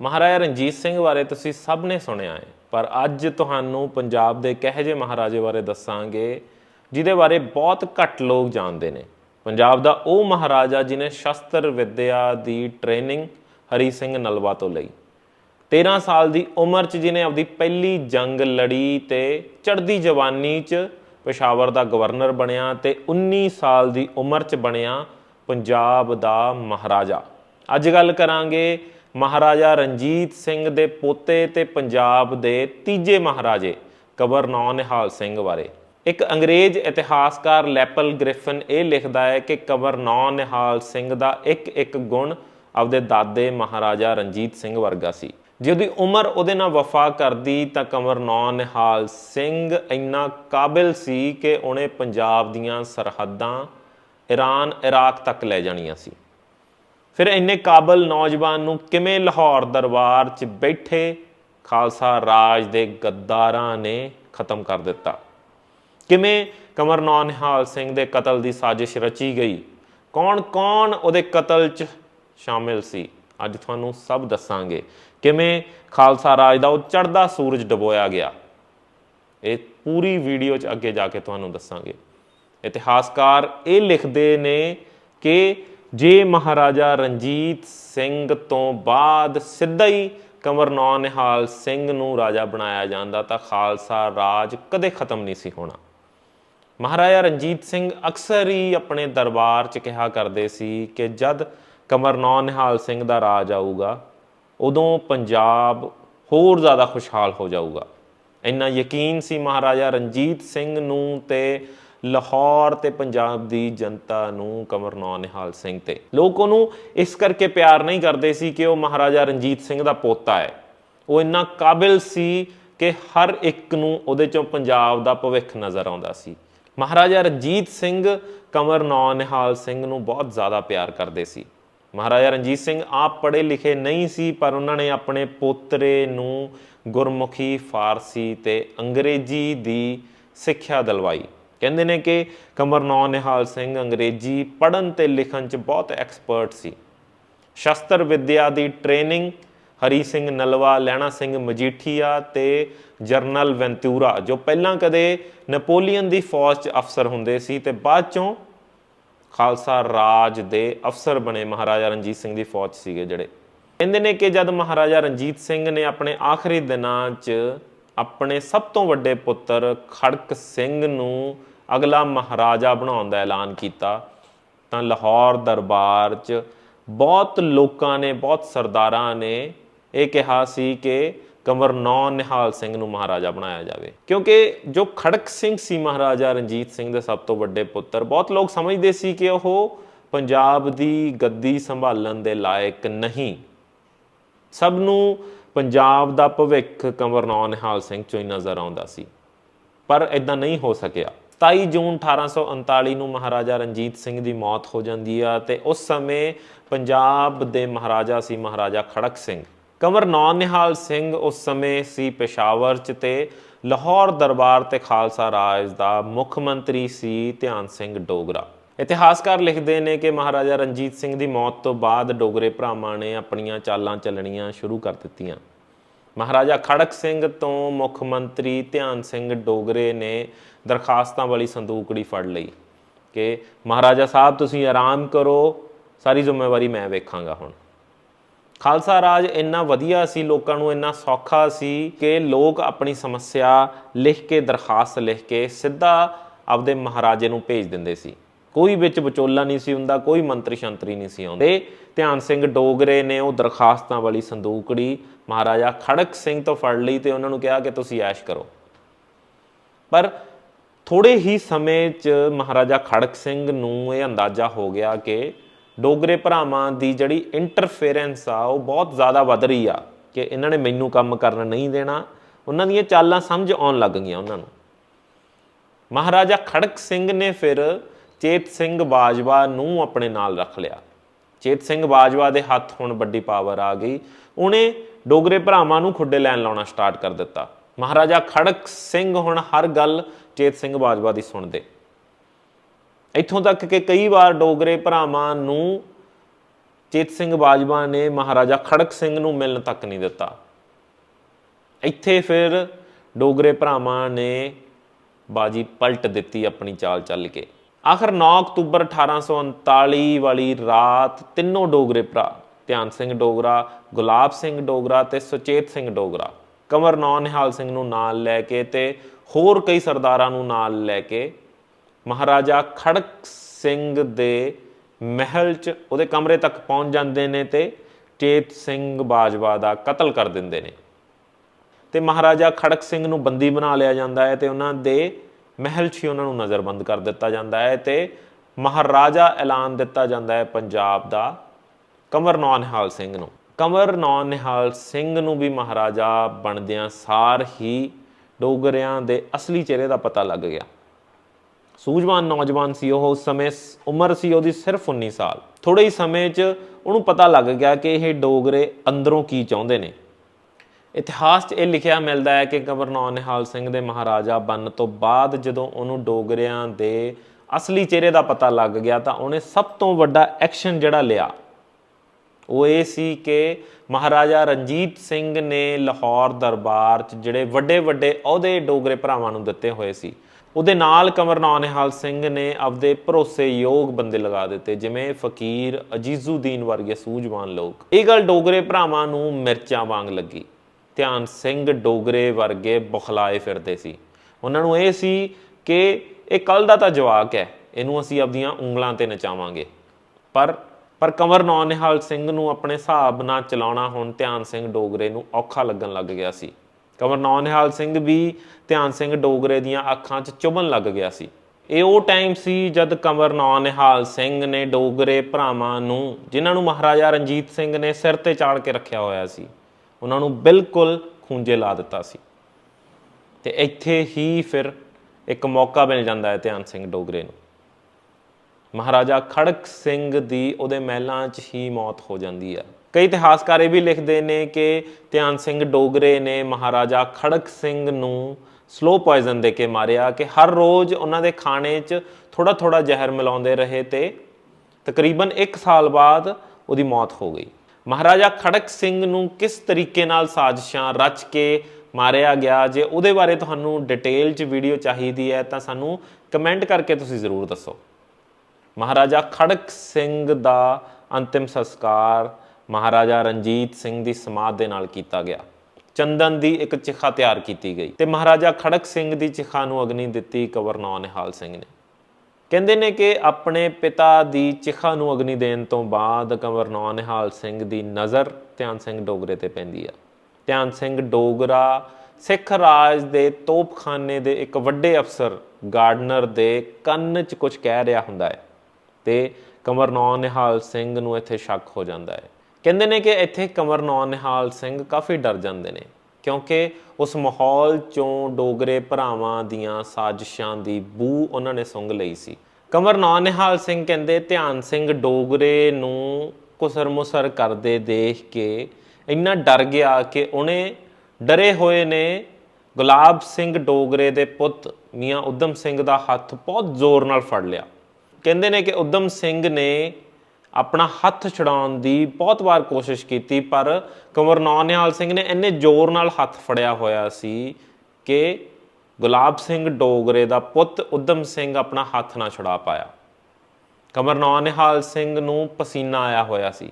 ਮਹਾਰਾਜਾ ਰਣਜੀਤ ਸਿੰਘ ਬਾਰੇ ਤੁਸੀਂ ਸਭ ਨੇ ਸੁਣਿਆ ਹੈ, ਪਰ ਅੱਜ ਤੁਹਾਨੂੰ ਪੰਜਾਬ ਦੇ ਕਹੇ ਜਿਹੇ ਮਹਾਰਾਜੇ ਬਾਰੇ ਦੱਸਾਂਗੇ, ਜਿਹਦੇ ਬਾਰੇ ਬਹੁਤ ਘੱਟ ਲੋਕ ਜਾਣਦੇ ਨੇ। ਪੰਜਾਬ ਦਾ ਉਹ ਮਹਾਰਾਜਾ ਜਿਨੇ ਸ਼ਸਤਰ ਵਿੱਦਿਆ ਦੀ ਟ੍ਰੇਨਿੰਗ ਹਰੀ ਸਿੰਘ ਨਲਵਾ ਤੋਂ ਲਈ। 13 ਸਾਲ ਦੀ ਉਮਰ 'ਚ ਜਿਹਨੇ ਆਪਦੀ ਪਹਿਲੀ ਜੰਗ ਲੜੀ ਤੇ ਚੜ੍ਹਦੀ ਜਵਾਨੀ 'ਚ ਪਸ਼ਾਵਰ ਦਾ ਗਵਰਨਰ ਬਣਿਆ ਤੇ 19 ਸਾਲ ਦੀ ਉਮਰ 'ਚ ਬਣਿਆ ਪੰਜਾਬ ਦਾ ਮਹਾਰਾਜਾ। ਅੱਜ ਗੱਲ ਕਰਾਂਗੇ ਮਹਾਰਾਜਾ ਰਣਜੀਤ ਸਿੰਘ ਦੇ ਪੋਤੇ ਤੇ ਪੰਜਾਬ ਦੇ ਤੀਜੇ ਮਹਾਰਾਜੇ ਕਬਰ ਨੌ ਨਿਹਾਲ ਸਿੰਘ ਬਾਰੇ। ਇੱਕ ਅੰਗਰੇਜ਼ ਇਤਿਹਾਸਕਾਰ ਲੈਪਲ ਗ੍ਰਿਫਨ ਇਹ ਲਿਖਦਾ ਹੈ ਕਿ ਕਬਰ ਨੌ ਨਿਹਾਲ ਸਿੰਘ ਦਾ ਇੱਕ ਇੱਕ ਗੁਣ ਆਪਦੇ ਦਾਦੇ ਮਹਾਰਾਜਾ ਰਣਜੀਤ ਸਿੰਘ ਵਰਗਾ ਸੀ। ਜੇ ਉਹਦੀ ਉਮਰ ਉਹਦੇ ਨਾਲ ਵਫਾ ਕਰਦੀ ਤਾਂ ਕਮਰ ਨੌ ਨਿਹਾਲ ਸਿੰਘ ਇੰਨਾ ਕਾਬਿਲ ਸੀ ਕਿ ਉਹਨੇ ਪੰਜਾਬ ਦੀਆਂ ਸਰਹੱਦਾਂ ਈਰਾਨ ਇਰਾਕ ਤੱਕ ਲੈ ਜਾਣੀਆਂ ਸੀ। ਫਿਰ ਇੰਨੇ ਕਾਬਲ ਨੌਜਵਾਨ ਨੂੰ ਕਿਵੇਂ ਲਾਹੌਰ ਦਰਬਾਰ 'ਚ ਬੈਠੇ ਖਾਲਸਾ ਰਾਜ ਦੇ ਗੱਦਾਰਾਂ ਨੇ ਖਤਮ ਕਰ ਦਿੱਤਾ? ਕਿਵੇਂ ਕਮਰ ਨੌ ਨਿਹਾਲ ਸਿੰਘ ਦੇ ਕਤਲ ਦੀ ਸਾਜ਼ਿਸ਼ ਰਚੀ ਗਈ? ਕੌਣ-ਕੌਣ ਉਹਦੇ ਕਤਲ 'ਚ ਸ਼ਾਮਿਲ ਸੀ? ਅੱਜ ਤੁਹਾਨੂੰ ਸਭ ਦੱਸਾਂਗੇ ਕਿਵੇਂ ਖਾਲਸਾ ਰਾਜ ਦਾ ਉਹ ਚੜ੍ਹਦਾ ਸੂਰਜ ਡਬੋਇਆ ਗਿਆ। ਇਹ ਪੂਰੀ ਵੀਡੀਓ 'ਚ ਅੱਗੇ ਜਾ ਕੇ ਤੁਹਾਨੂੰ ਦੱਸਾਂਗੇ। ਇਤਿਹਾਸਕਾਰ ਇਹ ਲਿਖਦੇ ਨੇ ਕਿ ਜੇ ਮਹਾਰਾਜਾ ਰਣਜੀਤ ਸਿੰਘ ਤੋਂ ਬਾਅਦ ਸਿੱਧਾ ਹੀ ਕਮਰ ਨਿਹਾਲ ਸਿੰਘ ਨੂੰ ਰਾਜਾ ਬਣਾਇਆ ਜਾਂਦਾ ਤਾਂ ਖਾਲਸਾ ਰਾਜ ਕਦੇ ਖਤਮ ਨਹੀਂ ਸੀ ਹੋਣਾ। ਮਹਾਰਾਜਾ ਰਣਜੀਤ ਸਿੰਘ ਅਕਸਰ ਹੀ ਆਪਣੇ ਦਰਬਾਰ 'ਚ ਕਿਹਾ ਕਰਦੇ ਸੀ ਕਿ ਜਦ ਕਮਰ ਨੌ ਨਿਹਾਲ ਸਿੰਘ ਦਾ ਰਾਜ ਆਊਗਾ, ਉਦੋਂ ਪੰਜਾਬ ਹੋਰ ਜ਼ਿਆਦਾ ਖੁਸ਼ਹਾਲ ਹੋ ਜਾਊਗਾ। ਇੰਨਾ ਯਕੀਨ ਸੀ ਮਹਾਰਾਜਾ ਰਣਜੀਤ ਸਿੰਘ ਨੂੰ ਤੇ ਲਾਹੌਰ ਤੇ ਪੰਜਾਬ ਦੀ ਜਨਤਾ ਨੂੰ ਕਮਰ ਨੌ ਨਿਹਾਲ ਸਿੰਘ ਤੇ। ਲੋਕ ਉਹਨੂੰ ਇਸ ਕਰਕੇ ਪਿਆਰ ਨਹੀਂ ਕਰਦੇ ਸੀ ਕਿ ਉਹ ਮਹਾਰਾਜਾ ਰਣਜੀਤ ਸਿੰਘ ਦਾ ਪੋਤਾ ਹੈ। ਉਹ ਇੰਨਾ ਕਾਬਿਲ ਸੀ ਕਿ ਹਰ ਇੱਕ ਨੂੰ ਉਹਦੇ ਚੋਂ ਪੰਜਾਬ ਦਾ ਭਵਿੱਖ ਨਜ਼ਰ ਆਉਂਦਾ ਸੀ। ਮਹਾਰਾਜਾ ਰਣਜੀਤ ਸਿੰਘ ਕਮਰ ਨੌ ਨਿਹਾਲ ਸਿੰਘ ਨੂੰ ਬਹੁਤ ਜ਼ਿਆਦਾ ਪਿਆਰ ਕਰਦੇ ਸੀ। ਮਹਾਰਾਜਾ ਰਣਜੀਤ ਸਿੰਘ ਆਪ ਪੜ੍ਹੇ ਲਿਖੇ ਨਹੀਂ ਸੀ, ਪਰ ਉਹਨਾਂ ਨੇ ਆਪਣੇ ਪੋਤਰੇ ਨੂੰ ਗੁਰਮੁਖੀ ਫਾਰਸੀ ਤੇ ਅੰਗਰੇਜ਼ੀ ਦੀ ਸਿੱਖਿਆ ਦਿਲਵਾਈ। ਕਹਿੰਦੇ ਨੇ ਕਿ ਕਮਰ ਨੌ ਨਿਹਾਲ ਸਿੰਘ ਅੰਗਰੇਜ਼ੀ ਪੜ੍ਹਨ ਤੇ ਲਿਖਣ 'ਚ ਬਹੁਤ ਐਕਸਪਰਟ ਸੀ। ਸ਼ਸਤਰ ਵਿੱਦਿਆ ਦੀ ਟ੍ਰੇਨਿੰਗ ਹਰੀ ਸਿੰਘ ਨਲਵਾ ਲੈਣਾ ਸਿੰਘ ਮਜੀਠੀਆ ਤੇ ਜਰਨਲ ਵੈਂਤੂਰਾ, ਜੋ ਪਹਿਲਾਂ ਕਦੇ ਨਪੋਲੀਅਨ ਦੀ ਫੌਜ 'ਚ ਅਫਸਰ ਹੁੰਦੇ ਸੀ ਤੇ ਬਾਅਦ ਚੋਂ ਖਾਲਸਾ ਰਾਜ ਦੇ ਅਫਸਰ ਬਣੇ ਮਹਾਰਾਜਾ ਰਣਜੀਤ ਸਿੰਘ ਦੀ ਫੌਜ ਸੀਗੇ ਜਿਹੜੇ। ਕਹਿੰਦੇ ਨੇ ਕਿ ਜਦ ਮਹਾਰਾਜਾ ਰਣਜੀਤ ਸਿੰਘ ਨੇ ਆਪਣੇ ਆਖਰੀ ਦਿਨਾਂ 'ਚ ਆਪਣੇ ਸਭ ਤੋਂ ਵੱਡੇ ਪੁੱਤਰ ਖੜਕ ਸਿੰਘ ਨੂੰ ਅਗਲਾ ਮਹਾਰਾਜਾ ਬਣਾਉਣ ਦਾ ਐਲਾਨ ਕੀਤਾ। ਤਾਂ ਲਾਹੌਰ ਦਰਬਾਰ 'ਚ ਬਹੁਤ ਲੋਕਾਂ ਨੇ, ਬਹੁਤ ਸਰਦਾਰਾਂ ਨੇ ਇਹ ਕਿਹਾ ਸੀ ਕਿ ਕਮਰ ਨਿਹਾਲ ਸਿੰਘ ਨੂੰ ਮਹਾਰਾਜਾ ਬਣਾਇਆ ਜਾਵੇ। ਕਿਉਂਕਿ ਜੋ ਖੜਕ ਸਿੰਘ ਸੀ ਮਹਾਰਾਜਾ ਰਣਜੀਤ ਸਿੰਘ ਦੇ ਸਭ ਤੋਂ ਵੱਡੇ ਪੁੱਤਰ, ਬਹੁਤ ਲੋਕ ਸਮਝਦੇ ਸੀ ਕਿ ਉਹ ਪੰਜਾਬ ਦੀ ਗੱਦੀ ਸੰਭਾਲਣ ਦੇ ਲਾਇਕ ਨਹੀਂ। ਸਭ ਨੂੰ ਪੰਜਾਬ ਦਾ ਭਵਿੱਖ ਕਮਰ ਨੌ ਨਿਹਾਲ ਸਿੰਘ ਚੋਂ ਹੀ ਨਜ਼ਰ ਆਉਂਦਾ ਸੀ। ਪਰ ਇਦਾਂ ਨਹੀਂ ਹੋ ਸਕਿਆ। 27 ਜੂਨ 1839 ਨੂੰ ਮਹਾਰਾਜਾ ਰਣਜੀਤ ਸਿੰਘ ਦੀ ਮੌਤ ਹੋ ਜਾਂਦੀ ਆ ਤੇ ਉਸ ਸਮੇਂ ਪੰਜਾਬ ਦੇ ਮਹਾਰਾਜਾ ਸੀ ਮਹਾਰਾਜਾ ਖੜਕ ਸਿੰਘ। ਕੰਵਰ ਨੌ ਨਿਹਾਲ ਸਿੰਘ ਉਸ ਸਮੇਂ ਸੀ ਪੇਸ਼ਾਵਰ ਚ ਤੇ ਲਾਹੌਰ ਦਰਬਾਰ ਤੇ ਖਾਲਸਾ ਰਾਜ ਦਾ ਮੁੱਖ ਮੰਤਰੀ ਸੀ ਧਿਆਨ ਸਿੰਘ ਡੋਗਰਾ। ਇਤਿਹਾਸਕਾਰ ਲਿਖਦੇ ਨੇ ਕਿ ਮਹਾਰਾਜਾ ਰਣਜੀਤ ਸਿੰਘ ਦੀ ਮੌਤ ਤੋਂ ਬਾਅਦ ਡੋਗਰੇ ਭਰਾਵਾਂ ਨੇ ਆਪਣੀਆਂ ਚਾਲਾਂ ਚੱਲਣੀਆਂ ਸ਼ੁਰੂ ਕਰ ਦਿੱਤੀਆਂ। ਮਹਾਰਾਜਾ ਖੜਕ ਸਿੰਘ ਤੋਂ ਮੁੱਖ ਮੰਤਰੀ ਧਿਆਨ ਸਿੰਘ ਡੋਗਰੇ ਨੇ ਦਰਖਾਸਤਾਂ ਵਾਲੀ ਸੰਦੂਕੜੀ ਫੜ ਲਈ ਕਿ, ਮਹਾਰਾਜਾ ਸਾਹਿਬ, ਤੁਸੀਂ ਆਰਾਮ ਕਰੋ, ਸਾਰੀ ਜ਼ਿੰਮੇਵਾਰੀ ਮੈਂ ਵੇਖਾਂਗਾ ਹੁਣ। ਖਾਲਸਾ ਰਾਜ ਇੰਨਾ ਵਧੀਆ ਸੀ, ਲੋਕਾਂ ਨੂੰ ਇੰਨਾ ਸੌਖਾ ਸੀ ਕਿ ਲੋਕ ਆਪਣੀ ਸਮੱਸਿਆ ਲਿਖ ਕੇ, ਦਰਖਾਸਤ ਲਿਖ ਕੇ ਸਿੱਧਾ ਆਪਦੇ ਮਹਾਰਾਜੇ ਨੂੰ ਭੇਜ ਦਿੰਦੇ ਸੀ। ਕੋਈ ਵਿੱਚ ਵਿਚੋਲਾ ਨਹੀਂ ਸੀ ਹੁੰਦਾ, ਕੋਈ ਮੰਤਰੀ ਸ਼ੰਤਰੀ ਨਹੀਂ ਸੀ ਆਉਂਦੇ। ਧਿਆਨ ਸਿੰਘ ਡੋਗਰੇ ਨੇ ਉਹ ਦਰਖਾਸਤਾਂ ਵਾਲੀ ਸੰਦੂਕੜੀ, ਮਹਾਰਾਜਾ ਖੜਕ ਸਿੰਘ ਤੋਂ ਫੜ ਲਈ ਤੇ ਉਹਨਾਂ ਨੂੰ ਕਿਹਾ ਕਿ ਤੁਸੀਂ ਐਸ਼ ਕਰੋ। ਪਰ ਥੋੜੇ ਹੀ ਸਮੇਂ 'ਚ ਮਹਾਰਾਜਾ ਖੜਕ ਸਿੰਘ ਨੂੰ ਇਹ ਅੰਦਾਜ਼ਾ ਹੋ ਗਿਆ ਕਿ ਡੋਗਰੇ ਭਰਾਵਾਂ ਦੀ ਜਿਹੜੀ ਇੰਟਰਫੇਰੈਂਸ ਆ, ਉਹ ਬਹੁਤ ਜ਼ਿਆਦਾ ਵੱਧ ਰਹੀ ਆ ਕਿ ਇਹਨਾਂ ਨੇ ਮੈਨੂੰ ਕੰਮ ਕਰਨ ਨਹੀਂ ਦੇਣਾ। ਉਹਨਾਂ ਦੀਆਂ ਚਾਲਾਂ ਸਮਝ ਆਉਣ ਲੱਗ ਗਈਆਂ ਉਹਨਾਂ ਨੂੰ। ਮਹਾਰਾਜਾ ਖੜਕ ਸਿੰਘ ਨੇ ਫਿਰ ਚੇਤ ਸਿੰਘ ਬਾਜਵਾ ਨੂੰ ਆਪਣੇ ਨਾਲ ਰੱਖ ਲਿਆ। ਚੇਤ ਸਿੰਘ ਬਾਜਵਾ ਦੇ ਹੱਥ ਹੁਣ ਵੱਡੀ ਪਾਵਰ ਆ ਗਈ। ਉਹਨੇ ਡੋਗਰੇ ਭਰਾਵਾਂ ਨੂੰ ਖੁੱਡੇ ਲੈਣ ਲਾਉਣਾ ਸਟਾਰਟ ਕਰ ਦਿੱਤਾ। ਮਹਾਰਾਜਾ ਖੜਕ ਸਿੰਘ ਹੁਣ ਹਰ ਗੱਲ ਚੇਤ ਸਿੰਘ ਬਾਜਵਾ ਦੀ ਸੁਣਦੇ। ਇੱਥੋਂ ਤੱਕ ਕਿ ਕਈ ਵਾਰ ਡੋਗਰੇ ਭਰਾਵਾਂ ਨੂੰ ਚੇਤ ਸਿੰਘ ਬਾਜਵਾ ਨੇ ਮਹਾਰਾਜਾ ਖੜਕ ਸਿੰਘ ਨੂੰ ਮਿਲਣ ਤੱਕ ਨਹੀਂ ਦਿੱਤਾ। ਇੱਥੇ ਫਿਰ ਡੋਗਰੇ ਭਰਾਵਾਂ ਨੇ ਬਾਜੀ ਪਲਟ ਦਿੱਤੀ ਆਪਣੀ ਚਾਲ ਚੱਲ ਕੇ। ਆਖਰ 9 ਅਕਤੂਬਰ 1839 ਵਾਲੀ ਰਾਤ ਤਿੰਨੋਂ ਡੋਗਰੇ ਭਰਾ, ਧਿਆਨ ਸਿੰਘ ਡੋਗਰਾ, ਗੁਲਾਬ ਸਿੰਘ ਡੋਗਰਾ ਤੇ ਸੁਚੇਤ ਸਿੰਘ ਡੋਗਰਾ, ਕਮਰ ਨੌ ਨਿਹਾਲ ਸਿੰਘ ਨੂੰ ਨਾਲ ਲੈ ਕੇ ਤੇ ਹੋਰ ਕਈ ਸਰਦਾਰਾਂ ਨੂੰ ਨਾਲ ਲੈ ਕੇ ਮਹਾਰਾਜਾ ਖੜਕ ਸਿੰਘ ਦੇ ਮਹਿਲ 'ਚ ਉਹਦੇ ਕਮਰੇ ਤੱਕ ਪਹੁੰਚ ਜਾਂਦੇ ਨੇ ਤੇ ਚੇਤ ਸਿੰਘ ਬਾਜਵਾ ਦਾ ਕਤਲ ਕਰ ਦਿੰਦੇ ਨੇ। ਤੇ ਮਹਾਰਾਜਾ ਖੜਕ ਸਿੰਘ ਨੂੰ ਬੰਦੀ ਬਣਾ ਲਿਆ ਜਾਂਦਾ ਹੈ ਤੇ ਉਹਨਾਂ ਦੇ ਮਹਿਲ 'ਚ ਹੀ ਉਹਨਾਂ ਨੂੰ ਨਜ਼ਰਬੰਦ ਕਰ ਦਿੱਤਾ ਜਾਂਦਾ ਹੈ ਤੇ ਮਹਾਰਾਜਾ ਐਲਾਨ ਦਿੱਤਾ ਜਾਂਦਾ ਹੈ ਪੰਜਾਬ ਦਾ ਕਮਰ ਨੌ ਨਿਹਾਲ ਸਿੰਘ ਨੂੰ। ਕਮਰ ਨੌ ਨਿਹਾਲ ਸਿੰਘ ਨੂੰ ਵੀ ਮਹਾਰਾਜਾ ਬਣਦਿਆਂ ਸਾਰ ਹੀ ਡੋਗਰਿਆਂ ਦੇ ਅਸਲੀ ਚਿਹਰੇ ਦਾ ਪਤਾ ਲੱਗ ਗਿਆ। ਸੂਝਵਾਨ ਨੌਜਵਾਨ ਸੀ ਉਹ, ਉਸ ਸਮੇਂ ਉਮਰ ਸੀ ਉਹਦੀ ਸਿਰਫ 19 ਸਾਲ। ਥੋੜੇ ਹੀ ਸਮੇਂ 'ਚ ਉਹਨੂੰ ਪਤਾ ਲੱਗ ਗਿਆ ਕਿ ਇਹ ਡੋਗਰੇ ਅੰਦਰੋਂ ਕੀ ਚਾਹੁੰਦੇ ਨੇ। ਇਤਿਹਾਸ 'ਚ ਇਹ ਲਿਖਿਆ ਮਿਲਦਾ ਹੈ ਕਿ ਕਮਰ ਨੌ ਨਿਹਾਲ ਸਿੰਘ ਦੇ ਮਹਾਰਾਜਾ ਬਣਨ ਤੋਂ ਬਾਅਦ ਜਦੋਂ ਉਹਨੂੰ ਡੋਗਰਿਆਂ ਦੇ ਅਸਲੀ ਚਿਹਰੇ ਦਾ ਪਤਾ ਲੱਗ ਗਿਆ ਤਾਂ ਉਹਨੇ ਸਭ ਤੋਂ ਵੱਡਾ ਐਕਸ਼ਨ ਜਿਹੜਾ ਲਿਆ, ਉਹ ਇਹ ਸੀ ਕਿ ਮਹਾਰਾਜਾ ਰਣਜੀਤ ਸਿੰਘ ਨੇ ਲਾਹੌਰ ਦਰਬਾਰ 'ਚ ਜਿਹੜੇ ਵੱਡੇ ਵੱਡੇ ਅਹੁਦੇ ਡੋਗਰੇ ਭਰਾਵਾਂ ਨੂੰ ਦਿੱਤੇ ਹੋਏ ਸੀ, ਉਹਦੇ ਨਾਲ ਕਮਰ ਨਿਹਾਲ ਸਿੰਘ ਨੇ ਆਪਦੇ ਭਰੋਸੇਯੋਗ ਬੰਦੇ ਲਗਾ ਦਿੱਤੇ, ਜਿਵੇਂ ਫਕੀਰ ਅਜੀਜ਼ੁਦੀਨ ਵਰਗੇ ਸੂਝਵਾਨ ਲੋਕ। ਇਹ ਗੱਲ ਡੋਗਰੇ ਭਰਾਵਾਂ ਨੂੰ ਮਿਰਚਾਂ ਵਾਂਗ ਲੱਗੀ। ਧਿਆਨ ਸਿੰਘ ਡੋਗਰੇ ਵਰਗੇ ਬੁਖਲਾਏ ਫਿਰਦੇ ਸੀ। ਉਹਨਾਂ ਨੂੰ ਇਹ ਸੀ ਕਿ ਇਹ ਕੱਲ ਦਾ ਤਾਂ ਜਵਾਕ ਹੈ, ਇਹਨੂੰ ਅਸੀਂ ਆਪਦੀਆਂ ਉਂਗਲਾਂ ਤੇ ਨਚਾਵਾਂਗੇ। ਪਰ ਪਰ ਕਮਰ ਨੌ ਨਿਹਾਲ ਸਿੰਘ ਨੂੰ ਆਪਣੇ ਹਿਸਾਬ ਨਾਲ ਚਲਾਉਣਾ ਹੁਣ ਧਿਆਨ ਸਿੰਘ ਡੋਗਰੇ ਨੂੰ ਔਖਾ ਲੱਗਣ ਲੱਗ ਗਿਆ ਸੀ। ਕਮਰ ਨੌ ਨਿਹਾਲ ਸਿੰਘ ਵੀ ਧਿਆਨ ਸਿੰਘ ਡੋਗਰੇ ਦੀਆਂ ਅੱਖਾਂ 'ਚ ਚੁਭਣ ਲੱਗ ਗਿਆ ਸੀ। ਇਹ ਉਹ ਟਾਈਮ ਸੀ ਜਦ ਕਮਰ ਨੌ ਨਿਹਾਲ ਸਿੰਘ ਨੇ ਡੋਗਰੇ ਭਰਾਵਾਂ ਨੂੰ, ਜਿਨ੍ਹਾਂ ਨੂੰ ਮਹਾਰਾਜਾ ਰਣਜੀਤ ਸਿੰਘ ਨੇ ਸਿਰ ਤੇ ਚਾੜ ਕੇ ਰੱਖਿਆ ਹੋਇਆ ਸੀ ਉਹਨਾਂ ਨੂੰ ਬਿਲਕੁਲ ਖੂੰਜੇ ਲਾ ਦਿੱਤਾ ਸੀ। ਤੇ ਇੱਥੇ ਹੀ ਫਿਰ ਇੱਕ ਮੌਕਾ ਮਿਲ ਜਾਂਦਾ ਹੈ ਧਿਆਨ ਸਿੰਘ ਡੋਗਰੇ ਨੂੰ। ਮਹਾਰਾਜਾ ਖੜਕ ਸਿੰਘ ਦੀ ਉਹਦੇ ਮਹਿਲਾਂ 'ਚ ਹੀ ਮੌਤ ਹੋ ਜਾਂਦੀ ਹੈ। ਕਈ ਇਤਿਹਾਸਕਾਰ ਇਹ ਵੀ ਲਿਖਦੇ ਨੇ ਕਿ ਧਿਆਨ ਸਿੰਘ ਡੋਗਰੇ ਨੇ ਮਹਾਰਾਜਾ ਖੜਕ ਸਿੰਘ ਨੂੰ ਸਲੋ ਪੋਇਜ਼ਨ ਦੇ ਕੇ ਮਾਰਿਆ ਕਿ ਹਰ ਰੋਜ਼ ਉਹਨਾਂ ਦੇ ਖਾਣੇ 'ਚ ਥੋੜਾ ਥੋੜਾ ਜ਼ਹਿਰ ਮਿਲਾਉਂਦੇ ਰਹੇ ਤੇ ਤਕਰੀਬਨ 1 ਸਾਲ ਬਾਅਦ ਉਹਦੀ ਮੌਤ ਹੋ ਗਈ। ਮਹਾਰਾਜਾ ਖੜਕ ਸਿੰਘ ਨੂੰ ਕਿਸ ਤਰੀਕੇ ਨਾਲ ਸਾਜ਼ਿਸ਼ਾਂ ਰਚ ਕੇ ਮਾਰਿਆ ਗਿਆ? ਜੇ ਉਹਦੇ ਬਾਰੇ ਤੁਹਾਨੂੰ ਡਿਟੇਲ 'ਚ ਵੀਡੀਓ ਚਾਹੀਦੀ ਹੈ, ਤਾਂ ਸਾਨੂੰ ਕਮੈਂਟ ਕਰਕੇ ਤੁਸੀਂ ਜ਼ਰੂਰ ਦੱਸੋ। ਮਹਾਰਾਜਾ ਖੜਕ ਸਿੰਘ ਦਾ ਅੰਤਿਮ ਸੰਸਕਾਰ ਮਹਾਰਾਜਾ ਰਣਜੀਤ ਸਿੰਘ ਦੀ ਸਮਾਧ ਦੇ ਨਾਲ ਕੀਤਾ ਗਿਆ। ਚੰਦਨ ਦੀ ਇੱਕ ਚਿਖਾ ਤਿਆਰ ਕੀਤੀ ਗਈ ਤੇ ਮਹਾਰਾਜਾ ਖੜਕ ਸਿੰਘ ਦੀ ਚਿਖਾ ਨੂੰ ਅਗਨੀ ਦਿੱਤੀ ਕਵਰ ਨੌ ਨਿਹਾਲ ਸਿੰਘ ਨੇ। ਕਹਿੰਦੇ ਨੇ ਕਿ ਆਪਣੇ ਪਿਤਾ ਦੀ ਚਿਖਾ ਨੂੰ ਅਗਨੀ ਦੇਣ ਤੋਂ ਬਾਅਦ ਕਵਰਨੌ ਨਿਹਾਲ ਸਿੰਘ ਦੀ ਨਜ਼ਰ ਧਿਆਨ ਸਿੰਘ ਡੋਗਰੇ ਤੇ ਪੈਂਦੀ ਆ। ਧਿਆਨ ਸਿੰਘ ਡੋਗਰਾ ਸਿੱਖ ਰਾਜ ਦੇ ਤੋਪਖਾਨੇ ਦੇ ਇੱਕ ਵੱਡੇ ਅਫਸਰ, ਗਾਰਡਨਰ ਦੇ ਕੰਨ 'ਚ ਕੁਝ ਕਹਿ ਰਿਹਾ ਹੁੰਦਾ ਹੈ ਤੇ ਕਮਰਨੌ ਨਿਹਾਲ ਸਿੰਘ ਨੂੰ ਇੱਥੇ ਸ਼ੱਕ ਹੋ ਜਾਂਦਾ ਹੈ। ਕਹਿੰਦੇ ਨੇ ਕਿ ਇੱਥੇ ਕਮਰਨੌ ਨਿਹਾਲ ਸਿੰਘ ਕਾਫੀ ਡਰ ਜਾਂਦੇ ਨੇ। ਕਿਉਂਕਿ ਉਸ ਮਾਹੌਲ ਚੋਂ ਡੋਗਰੇ ਭਰਾਵਾਂ ਦੀਆਂ ਸਾਜ਼ਿਸ਼ਾਂ ਦੀ ਬੂ ਉਹਨਾਂ ਨੇ ਸੁੰਘ ਲਈ ਸੀ। ਕਮਰਨੌ ਨਿਹਾਲ ਸਿੰਘ ਕਹਿੰਦੇ, ਧਿਆਨ ਸਿੰਘ ਡੋਗਰੇ ਨੂੰ ਕੁਸਰਮੁਸਰ ਕਰਦੇ ਦੇਖ ਕੇ ਇੰਨਾ ਡਰ ਗਿਆ ਕਿ ਉਹਨੇ ਡਰੇ ਹੋਏ ਨੇ ਗੁਲਾਬ ਸਿੰਘ ਡੋਗਰੇ ਦੇ ਪੁੱਤ ਮੀਆਂ ਉਦਮ ਸਿੰਘ ਦਾ ਹੱਥ ਬਹੁਤ ਜ਼ੋਰ ਨਾਲ ਫੜ ਲਿਆ। ਕਹਿੰਦੇ ਨੇ ਕਿ ਉਦਮ ਸਿੰਘ ਨੇ ਆਪਣਾ ਹੱਥ ਛਡਾਉਣ ਦੀ ਬਹੁਤ ਵਾਰ ਕੋਸ਼ਿਸ਼ ਕੀਤੀ, ਪਰ ਕੰਵਰ ਨਿਹਾਲ ਸਿੰਘ ਨੇ ਇੰਨੇ ਜ਼ੋਰ ਨਾਲ ਹੱਥ ਫੜਿਆ ਹੋਇਆ ਸੀ ਕਿ ਗੁਲਾਬ ਸਿੰਘ ਡੋਗਰੇ ਦਾ ਪੁੱਤ ਉਦਮ ਸਿੰਘ ਆਪਣਾ ਹੱਥ ਨਾ ਛੁਡਾ ਪਾਇਆ। ਕਮਰ ਨਿਹਾਲ ਸਿੰਘ ਨੂੰ ਪਸੀਨਾ ਆਇਆ ਹੋਇਆ ਸੀ।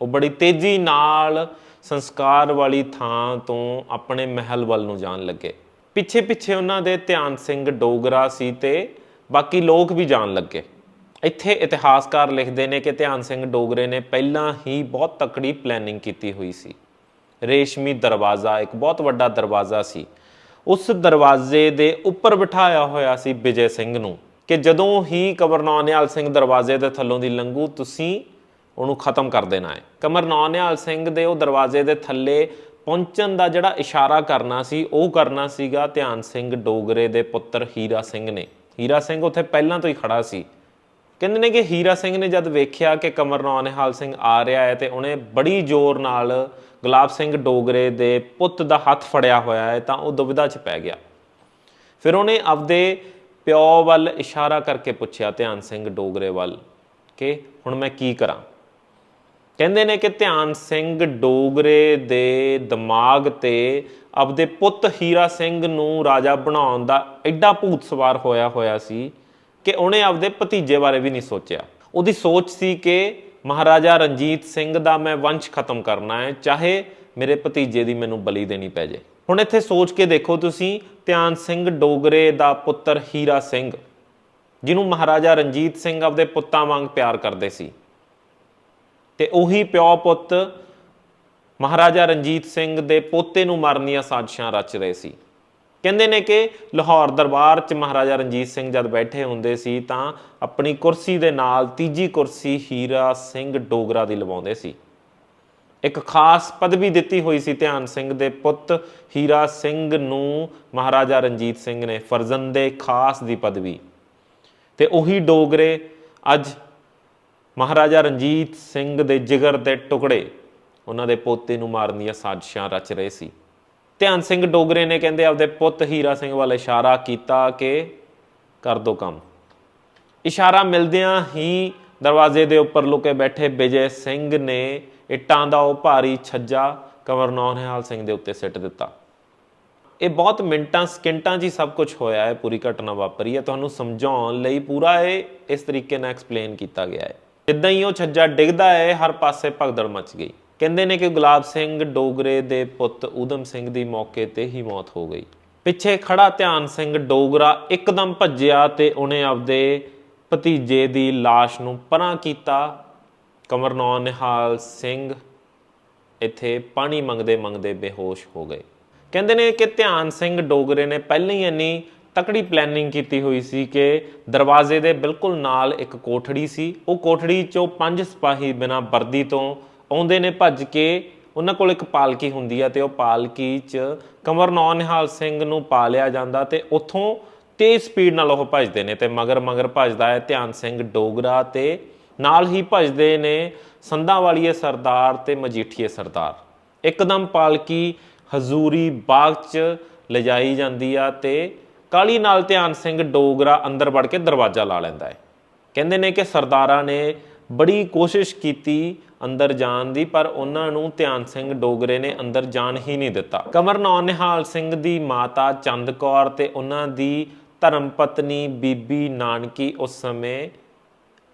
ਉਹ ਬੜੀ ਤੇਜ਼ੀ ਨਾਲ ਸੰਸਕਾਰ ਵਾਲੀ ਥਾਂ ਤੋਂ ਆਪਣੇ ਮਹਿਲ ਵੱਲ ਨੂੰ ਜਾਣ ਲੱਗੇ। ਪਿੱਛੇ ਪਿੱਛੇ ਉਹਨਾਂ ਦੇ ਧਿਆਨ ਸਿੰਘ ਡੋਗਰਾ ਸੀ ਤੇ ਬਾਕੀ ਲੋਕ ਵੀ ਜਾਣ ਲੱਗੇ। ਇੱਥੇ ਇਤਿਹਾਸਕਾਰ ਲਿਖਦੇ ਨੇ ਕਿ ਧਿਆਨ ਸਿੰਘ ਡੋਗਰੇ ਨੇ ਪਹਿਲਾਂ ਹੀ ਬਹੁਤ ਤਕੜੀ ਪਲੈਨਿੰਗ ਕੀਤੀ ਹੋਈ ਸੀ। ਰੇਸ਼ਮੀ ਦਰਵਾਜ਼ਾ ਇੱਕ ਬਹੁਤ ਵੱਡਾ ਦਰਵਾਜ਼ਾ ਸੀ। ਉਸ ਦਰਵਾਜ਼ੇ ਦੇ ਉੱਪਰ ਬਿਠਾਇਆ ਹੋਇਆ ਸੀ ਵਿਜੇ ਸਿੰਘ ਨੂੰ ਕਿ ਜਦੋਂ ਹੀ ਕਮਰਨੌ ਨਿਹਾਲ ਸਿੰਘ ਦਰਵਾਜ਼ੇ ਦੇ ਥੱਲੋਂ ਦੀ ਲੰਘੂ, ਤੁਸੀਂ ਉਹਨੂੰ ਖਤਮ ਕਰ ਦੇਣਾ ਹੈ। ਕਮਰਨੌ ਨਿਹਾਲ ਸਿੰਘ ਦੇ ਉਹ ਦਰਵਾਜ਼ੇ ਦੇ ਥੱਲੇ ਪਹੁੰਚਣ ਦਾ ਜਿਹੜਾ ਇਸ਼ਾਰਾ ਕਰਨਾ ਸੀ, ਉਹ ਕਰਨਾ ਸੀਗਾ ਧਿਆਨ ਸਿੰਘ ਡੋਗਰੇ ਦੇ ਪੁੱਤਰ ਹੀਰਾ ਸਿੰਘ ਨੇ। ਹੀਰਾ ਸਿੰਘ ਉੱਥੇ ਪਹਿਲਾਂ ਤੋਂ ਹੀ ਖੜਾ ਸੀ। ਕਹਿੰਦੇ ਨੇ ਕਿ ਹੀਰਾ ਸਿੰਘ ਨੇ ਜਦ ਵੇਖਿਆ ਕਿ ਕਮਰਨੌ ਨਿਹਾਲ ਸਿੰਘ ਆ ਰਿਹਾ ਹੈ ਤੇ ਉਹਨੇ ਬੜੀ ਜ਼ੋਰ ਨਾਲ ਗੁਲਾਬ ਸਿੰਘ ਡੋਗਰੇ ਦੇ ਪੁੱਤ ਦਾ ਹੱਥ ਫੜਿਆ ਹੋਇਆ ਹੈ, ਤਾਂ ਉਹ ਦੁਬਿਧਾ 'ਚ ਪੈ ਗਿਆ। ਫਿਰ ਉਹਨੇ ਆਪਦੇ ਪਿਓ ਵੱਲ ਇਸ਼ਾਰਾ ਕਰਕੇ ਪੁੱਛਿਆ, ਧਿਆਨ ਸਿੰਘ ਡੋਗਰੇ ਵੱਲ, ਕਿ ਹੁਣ ਮੈਂ ਕੀ ਕਰਾਂ? ਕਹਿੰਦੇ ਨੇ ਕਿ ਧਿਆਨ ਸਿੰਘ ਡੋਗਰੇ ਦੇ ਦਿਮਾਗ ਤੇ ਆਪਦੇ ਪੁੱਤ ਹੀਰਾ ਸਿੰਘ ਨੂੰ ਰਾਜਾ ਬਣਾਉਣ ਦਾ ਐਡਾ ਭੂਤ ਸਵਾਰ ਹੋਇਆ ਹੋਇਆ ਸੀ ਕਿ ਉਹਨੇ ਆਪਦੇ ਭਤੀਜੇ ਬਾਰੇ ਵੀ ਨਹੀਂ ਸੋਚਿਆ। ਉਹਦੀ ਸੋਚ ਸੀ ਕਿ ਮਹਾਰਾਜਾ ਰਣਜੀਤ ਸਿੰਘ ਦਾ ਮੈਂ ਵੰਸ਼ ਖਤਮ ਕਰਨਾ ਹੈ, ਚਾਹੇ ਮੇਰੇ ਭਤੀਜੇ ਦੀ ਮੈਨੂੰ ਬਲੀ ਦੇਣੀ ਪੈ ਜੇ ਹੁਣ ਇੱਥੇ ਸੋਚ ਕੇ ਦੇਖੋ ਤੁਸੀਂ, ਧਿਆਨ ਸਿੰਘ ਡੋਗਰੇ ਦਾ ਪੁੱਤਰ ਹੀਰਾ ਸਿੰਘ, ਜਿਹਨੂੰ ਮਹਾਰਾਜਾ ਰਣਜੀਤ ਸਿੰਘ ਆਪਦੇ ਪੁੱਤਾਂ ਵਾਂਗ ਪਿਆਰ ਕਰਦੇ ਸੀ। ਤੇ ਉਹੀ ਪਿਓ ਪੁੱਤ ਮਹਾਰਾਜਾ ਰਣਜੀਤ ਸਿੰਘ ਦੇ ਪੋਤੇ ਨੂੰ ਮਾਰਨ ਦੀਆਂ ਸਾਜ਼ਿਸ਼ਾਂ ਰਚ ਰਹੇ ਸੀ। ਕਹਿੰਦੇ ਨੇ ਕਿ ਲਾਹੌਰ ਦਰਬਾਰ 'ਚ ਮਹਾਰਾਜਾ ਰਣਜੀਤ ਸਿੰਘ ਜਦ ਬੈਠੇ ਹੁੰਦੇ ਸੀ ਤਾਂ ਆਪਣੀ ਕੁਰਸੀ ਦੇ ਨਾਲ ਤੀਜੀ ਕੁਰਸੀ ਹੀਰਾ ਸਿੰਘ ਡੋਗਰਾ ਦੀ ਲਵਾਉਂਦੇ ਸੀ। ਇੱਕ ਖਾਸ ਪਦਵੀ ਦਿੱਤੀ ਹੋਈ ਸੀ ਧਿਆਨ ਸਿੰਘ ਦੇ ਪੁੱਤ ਹੀਰਾ ਸਿੰਘ ਨੂੰ ਮਹਾਰਾਜਾ ਰਣਜੀਤ ਸਿੰਘ ਨੇ ਫਰਜ਼ੰਦੇ ਖਾਸ ਦੀ ਪਦਵੀ। ਤੇ ਉਹੀ ਡੋਗਰੇ ਅੱਜ ਮਹਾਰਾਜਾ ਰਣਜੀਤ ਸਿੰਘ ਦੇ ਜਿਗਰ ਦੇ ਟੁਕੜੇ ਉਹਨਾਂ ਦੇ ਪੋਤੇ ਨੂੰ ਮਾਰਨ ਦੀਆਂ ਸਾਜ਼ਿਸ਼ਾਂ ਰਚ ਰਹੇ ਸੀ। ਧਿਆਨ ਸਿੰਘ ਡੋਗਰੇ ਨੇ ਕਹਿੰਦੇ ਆਪਦੇ ਪੁੱਤ ਹੀਰਾ ਸਿੰਘ ਵੱਲ ਇਸ਼ਾਰਾ ਕੀਤਾ ਕਿ ਕਰ ਦੋ ਕੰਮ। ਇਸ਼ਾਰਾ ਮਿਲਦਿਆਂ ਹੀ ਦਰਵਾਜ਼ੇ ਦੇ ਉੱਪਰ ਲੁਕੇ ਬੈਠੇ ਵਿਜੇ ਸਿੰਘ ਨੇ ਇੱਟਾਂ ਦਾ ਉਹ ਭਾਰੀ ਛੱਜਾ ਕੰਵਰ ਨੌਨਹਾਲ ਸਿੰਘ ਦੇ ਉੱਤੇ ਸਿੱਟ ਦਿੱਤਾ। ਇਹ ਬਹੁਤ ਮਿੰਟਾਂ, ਸਕਿੰਟਾਂ 'ਚ ਹੀ ਸਭ ਕੁਝ ਹੋਇਆ ਹੈ, ਪੂਰੀ ਘਟਨਾ ਵਾਪਰੀ ਹੈ। ਤੁਹਾਨੂੰ ਸਮਝਾਉਣ ਲਈ ਪੂਰਾ ਇਹ, ਇਸ ਤਰੀਕੇ ਨਾਲ ਐਕਸਪਲੇਨ ਕੀਤਾ ਗਿਆ ਹੈ। ਜਿੱਦਾਂ ਹੀ ਉਹ ਛੱਜਾ ਡਿੱਗਦਾ ਹੈ, ਹਰ ਪਾਸੇ ਭਗਦੜ ਮਚ ਗਈ। ਕਹਿੰਦੇ ਨੇ ਕਿ ਗੁਲਾਬ ਸਿੰਘ ਡੋਗਰੇ ਦੇ ਪੁੱਤ ਊਧਮ ਸਿੰਘ ਦੀ ਮੌਕੇ ਤੇ ਹੀ ਮੌਤ ਹੋ ਗਈ। ਪਿੱਛੇ ਖੜਾ ਧਿਆਨ ਸਿੰਘ ਡੋਗਰਾ ਇੱਕਦਮ ਭੱਜਿਆ ਤੇ ਉਹਨੇ ਆਪਦੇ ਭਤੀਜੇ ਦੀ ਲਾਸ਼ ਨੂੰ ਪਰਾਂ ਕੀਤਾ। ਕਮਰਨੌਰ ਨਿਹਾਲ ਸਿੰਘ ਇੱਥੇ ਪਾਣੀ ਮੰਗਦੇ ਮੰਗਦੇ ਬੇਹੋਸ਼ ਹੋ ਗਏ। ਕਹਿੰਦੇ ਨੇ ਕਿ ਧਿਆਨ ਸਿੰਘ ਡੋਗਰੇ ਨੇ ਪਹਿਲਾਂ ਹੀ ਇੰਨੀ ਤਕੜੀ ਪਲੈਨਿੰਗ ਕੀਤੀ ਹੋਈ ਸੀ ਕਿ ਦਰਵਾਜ਼ੇ ਦੇ ਬਿਲਕੁਲ ਨਾਲ ਇੱਕ ਕੋਠੜੀ ਸੀ। ਉਹ ਕੋਠੜੀ 'ਚੋਂ ਪੰਜ ਸਿਪਾਹੀ ਬਿਨਾਂ ਵਰਦੀ ਤੋਂ ਆਉਂਦੇ ਨੇ ਭੱਜ ਕੇ, ਉਹਨਾਂ ਕੋਲ ਇੱਕ ਪਾਲਕੀ ਹੁੰਦੀ ਆ ਤੇ ਉਹ ਪਾਲਕੀ 'ਚ ਕਮਰ ਨਿਹਾਲ ਸਿੰਘ ਨੂੰ ਪਾ ਲਿਆ ਜਾਂਦਾ ਤੇ ਉੱਥੋਂ ਤੇਜ਼ ਸਪੀਡ ਨਾਲ ਉਹ ਭੱਜਦੇ ਨੇ ਤੇ ਮਗਰ ਮਗਰ ਭੱਜਦਾ ਹੈ ਧਿਆਨ ਸਿੰਘ ਡੋਗਰਾ ਤੇ ਨਾਲ ਹੀ ਭੱਜਦੇ ਨੇ ਸੰਧਾਂ ਵਾਲੀਏ ਸਰਦਾਰ ਤੇ ਮਜੀਠੀਏ ਸਰਦਾਰ। ਇੱਕਦਮ ਪਾਲਕੀ ਹਜ਼ੂਰੀ ਬਾਗ 'ਚ ਲਿਜਾਈ ਜਾਂਦੀ ਆ ਤੇ ਕਾਲੀ ਨਾਲ ਧਿਆਨ ਸਿੰਘ ਡੋਗਰਾ ਅੰਦਰ ਵੜ ਕੇ ਦਰਵਾਜ਼ਾ ਲਾ ਲੈਂਦਾ ਹੈ। ਕਹਿੰਦੇ ਨੇ ਕਿ ਸਰਦਾਰਾਂ ਨੇ ਬੜੀ ਕੋਸ਼ਿਸ਼ ਕੀਤੀ ਅੰਦਰ ਜਾਣ ਦੀ, ਪਰ ਉਹਨਾਂ ਨੂੰ ਧਿਆਨ ਸਿੰਘ ਡੋਗਰੇ ਨੇ ਅੰਦਰ ਜਾਣ ਹੀ ਨਹੀਂ ਦਿੱਤਾ। ਕਮਰ ਨਿਹਾਲ ਸਿੰਘ ਦੀ ਮਾਤਾ ਚੰਦ ਕੌਰ ਤੇ ਉਹਨਾਂ ਦੀ ਧਰਮ ਪਤਨੀ ਬੀਬੀ ਨਾਨਕੀ ਉਸ ਸਮੇਂ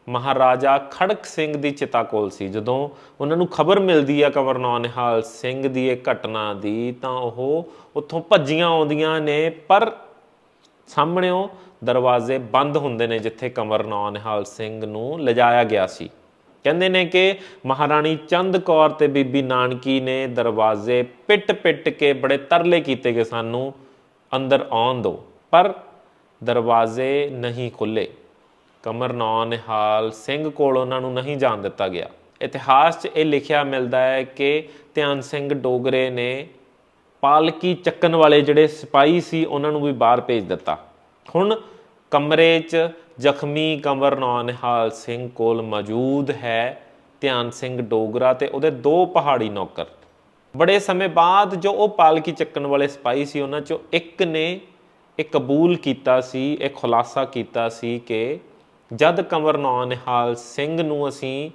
ਮਹਾਰਾਜਾ ਖੜਕ ਸਿੰਘ ਦੀ ਚਿਤਾ ਕੋਲ ਸੀ। ਜਦੋਂ ਉਹਨਾਂ ਨੂੰ ਖਬਰ ਮਿਲਦੀ ਆ ਕਮਰ ਨਿਹਾਲ ਸਿੰਘ ਦੀ ਇਹ ਘਟਨਾ ਦੀ, ਤਾਂ ਉਹ ਉੱਥੋਂ ਭੱਜੀਆਂ ਆਉਂਦੀਆਂ ਨੇ, ਪਰ ਸਾਹਮਣਿਓਂ ਦਰਵਾਜ਼ੇ ਬੰਦ ਹੁੰਦੇ ਨੇ, ਜਿੱਥੇ ਕਮਰ ਨਿਹਾਲ ਸਿੰਘ ਨੂੰ ਲਿਜਾਇਆ ਗਿਆ ਸੀ। ਕਹਿੰਦੇ ਨੇ ਕਿ ਮਹਾਰਾਣੀ ਚੰਦ ਕੌਰ ਤੇ ਬੀਬੀ ਨਾਨਕੀ ਨੇ ਦਰਵਾਜ਼ੇ ਪਿੱਟ-ਪਿੱਟ ਕੇ ਬੜੇ ਤਰਲੇ ਕੀਤੇ ਕਿ ਸਾਨੂੰ ਅੰਦਰ ਆਉਣ ਦਿਓ। ਪਰ ਦਰਵਾਜ਼ੇ ਨਹੀਂ ਖੁੱਲੇ। ਕਮਰ ਨਿਹਾਲ ਸਿੰਘ ਕੋਲ ਉਹਨਾਂ ਨੂੰ ਨਹੀਂ ਜਾਣ ਦਿੱਤਾ ਗਿਆ। ਇਤਿਹਾਸ 'ਚ ਇਹ ਲਿਖਿਆ ਮਿਲਦਾ ਹੈ ਕਿ ਧਿਆਨ ਸਿੰਘ ਡੋਗਰੇ ਨੇ ਪਾਲਕੀ ਚੱਕਣ ਵਾਲੇ ਜਿਹੜੇ ਸਿਪਾਹੀ ਸੀ, ਉਹਨਾਂ ਨੂੰ ਵੀ ਬਾਹਰ ਭੇਜ ਦਿੱਤਾ। ਹੁਣ ਕਮਰੇ 'ਚ ਜ਼ਖਮੀ ਕੰਵਰ ਨਿਹਾਲ ਸਿੰਘ ਕੋਲ ਮੌਜੂਦ ਹੈ ਧਿਆਨ ਸਿੰਘ ਡੋਗਰਾ ਤੇ ਉਹਦੇ ਦੋ ਪਹਾੜੀ ਨੌਕਰ। ਬੜੇ ਸਮੇਂ ਬਾਅਦ ਜੋ ਉਹ ਪਾਲਕੀ ਚੱਕਣ ਵਾਲੇ ਸਿਪਾਹੀ ਸੀ, ਉਹਨਾਂ 'ਚੋਂ ਇੱਕ ਨੇ ਇਹ ਕਬੂਲ ਕੀਤਾ ਸੀ, ਇਹ ਖੁਲਾਸਾ ਕੀਤਾ ਸੀ ਕਿ ਜਦ ਕਮਰ ਨਿਹਾਲ ਸਿੰਘ ਨੂੰ ਅਸੀਂ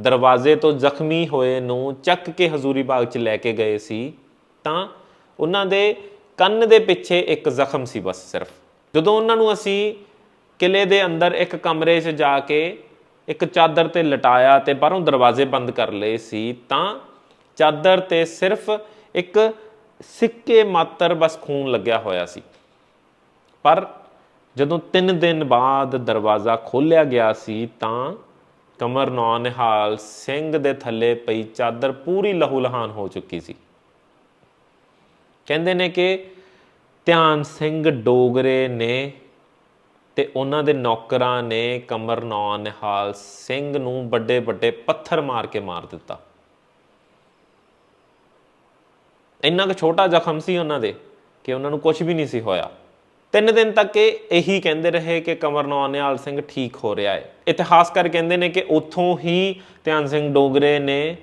ਦਰਵਾਜ਼ੇ ਤੋਂ ਜ਼ਖਮੀ ਹੋਏ ਨੂੰ ਚੱਕ ਕੇ ਹਜ਼ੂਰੀ ਬਾਗ 'ਚ ਲੈ ਕੇ ਗਏ ਸੀ, ਤਾਂ ਉਹਨਾਂ ਦੇ ਕੰਨ ਦੇ ਪਿੱਛੇ ਇੱਕ ਜ਼ਖਮ ਸੀ ਬਸ ਸਿਰਫ। ਜਦੋਂ ਉਹਨਾਂ ਨੂੰ ਅਸੀਂ ਕਿਲੇ ਦੇ ਅੰਦਰ ਇੱਕ ਕਮਰੇ 'ਚ ਜਾ ਕੇ ਇੱਕ ਚਾਦਰ ਤੇ ਲਟਾਇਆ ਤੇ ਬਾਹਰੋਂ ਦਰਵਾਜ਼ੇ ਬੰਦ ਕਰ ਲਏ ਸੀ, ਤਾਂ ਚਾਦਰ ਤੇ ਸਿਰਫ ਇੱਕ ਸਿੱਕੇ ਮਾਤਰ ਬਸ ਖੂਨ ਲੱਗਿਆ ਹੋਇਆ ਸੀ। ਪਰ ਜਦੋਂ 3 ਦਿਨ ਬਾਅਦ ਦਰਵਾਜ਼ਾ ਖੋਲ੍ਹਿਆ ਗਿਆ ਸੀ, ਤਾਂ ਕਮਰ ਨਿਹਾਲ ਸਿੰਘ ਦੇ ਥੱਲੇ ਪਈ ਚਾਦਰ ਪੂਰੀ ਲਹੂ ਲਹਾਨ ਹੋ ਚੁੱਕੀ ਸੀ। ਕਹਿੰਦੇ ਨੇ ਕਿ ਧਿਆਨ ਸਿੰਘ ਡੋਗਰੇ ਨੇ ਤੇ ਉਹਨਾਂ ਦੇ ਨੌਕਰਾਂ ਨੇ ਕਮਰ ਨਿਹਾਲ ਸਿੰਘ ਨੂੰ ਵੱਡੇ ਵੱਡੇ ਪੱਥਰ ਮਾਰ ਕੇ ਮਾਰ ਦਿੱਤਾ। ਇੰਨਾ ਕੁ ਛੋਟਾ ਜ਼ਖਮ ਸੀ ਉਹਨਾਂ ਦੇ ਕਿ ਉਹਨਾਂ ਨੂੰ ਕੁਝ ਵੀ ਨਹੀਂ ਸੀ ਹੋਇਆ। ਤਿੰਨ ਦਿਨ ਤੱਕ ਇਹ ਇਹੀ ਕਹਿੰਦੇ ਰਹੇ ਕਿ ਕਮਰ ਨਿਹਾਲ ਸਿੰਘ ਠੀਕ ਹੋ ਰਿਹਾ ਹੈ। ਇਤਿਹਾਸਕਾਰ ਕਹਿੰਦੇ ਨੇ ਕਿ ਉੱਥੋਂ ਹੀ ਧਿਆਨ ਸਿੰਘ ਡੋਗਰੇ ਨੇ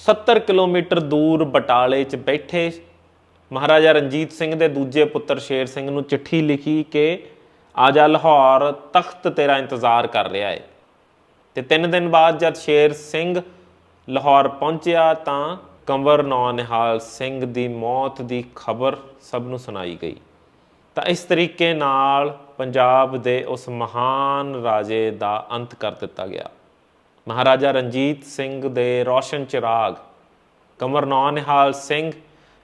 70 ਕਿਲੋਮੀਟਰ ਦੂਰ ਬਟਾਲੇ 'ਚ ਬੈਠੇ ਮਹਾਰਾਜਾ ਰਣਜੀਤ ਸਿੰਘ ਦੇ ਦੂਜੇ ਪੁੱਤਰ ਸ਼ੇਰ ਸਿੰਘ ਨੂੰ ਚਿੱਠੀ ਲਿਖੀ ਕਿ ਆ ਜਾ ਲਾਹੌਰ ਤਖਤ ਤੇਰਾ ਇੰਤਜ਼ਾਰ ਕਰ ਰਿਹਾ ਹੈ ਤੇ ਤਿੰਨ ਦਿਨ ਬਾਅਦ ਜਦ ਸ਼ੇਰ ਸਿੰਘ ਲਾਹੌਰ ਪਹੁੰਚਿਆ ਤਾਂ ਕੰਵਰ ਨੌ ਨਿਹਾਲ ਸਿੰਘ ਦੀ ਮੌਤ ਦੀ ਖਬਰ ਸਭ ਨੂੰ ਸੁਣਾਈ ਗਈ। ਤਾਂ ਇਸ ਤਰੀਕੇ ਨਾਲ ਪੰਜਾਬ ਦੇ ਉਸ ਮਹਾਨ ਰਾਜੇ ਦਾ ਅੰਤ ਕਰ ਦਿੱਤਾ ਗਿਆ। ਮਹਾਰਾਜਾ ਰਣਜੀਤ ਸਿੰਘ ਦੇ ਰੋਸ਼ਨ ਚਿਰਾਗ, ਕੰਵਰ ਨੌ ਨਿਹਾਲ ਸਿੰਘ,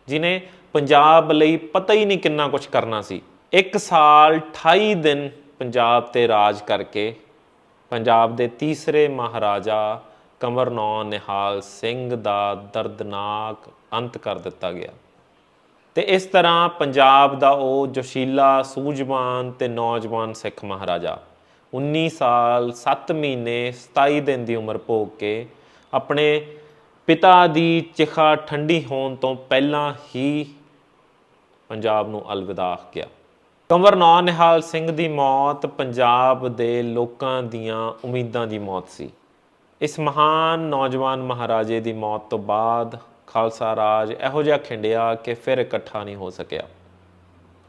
ਜਿਨੇ ਪੰਜਾਬ ਲਈ ਪਤਾ ਹੀ ਨਹੀਂ ਕਿੰਨਾ ਕੁਝ ਕਰਨਾ ਸੀ। ਇੱਕ ਸਾਲ 28 ਦਿਨ ਪੰਜਾਬ ਤੇ ਰਾਜ ਕਰਕੇ ਪੰਜਾਬ ਦੇ ਤੀਸਰੇ ਮਹਾਰਾਜਾ ਕਮਰਨੌ ਨਿਹਾਲ ਸਿੰਘ ਦਾ ਦਰਦਨਾਕ ਅੰਤ ਕਰ ਦਿੱਤਾ ਗਿਆ। ਤੇ ਇਸ ਤਰ੍ਹਾਂ ਪੰਜਾਬ ਦਾ ਉਹ ਜੋਸ਼ੀਲਾ, ਸੂਝਵਾਨ ਤੇ ਨੌਜਵਾਨ ਸਿੱਖ ਮਹਾਰਾਜਾ 19 ਸਾਲ 7 ਮਹੀਨੇ 27 ਦਿਨ ਦੀ ਉਮਰ ਭੋਗ ਕੇ ਆਪਣੇ ਪਿਤਾ ਦੀ ਚਿਖਾ ਠੰਡੀ ਹੋਣ ਤੋਂ ਪਹਿਲਾਂ ਹੀ ਪੰਜਾਬ ਨੂੰ ਅਲਵਿਦਾ ਕਿਹਾ ਕੰਵਰ ਨੌ ਨਿਹਾਲ ਸਿੰਘ ਦੀ ਮੌਤ ਪੰਜਾਬ ਦੇ ਲੋਕਾਂ ਦੀਆਂ ਉਮੀਦਾਂ ਦੀ ਮੌਤ ਸੀ। ਇਸ ਮਹਾਨ ਨੌਜਵਾਨ ਮਹਾਰਾਜੇ ਦੀ ਮੌਤ ਤੋਂ ਬਾਅਦ ਖਾਲਸਾ ਰਾਜ ਇਹੋ ਜਿਹਾ ਖਿੰਡਿਆ ਕਿ ਫਿਰ ਇਕੱਠਾ ਨਹੀਂ ਹੋ ਸਕਿਆ।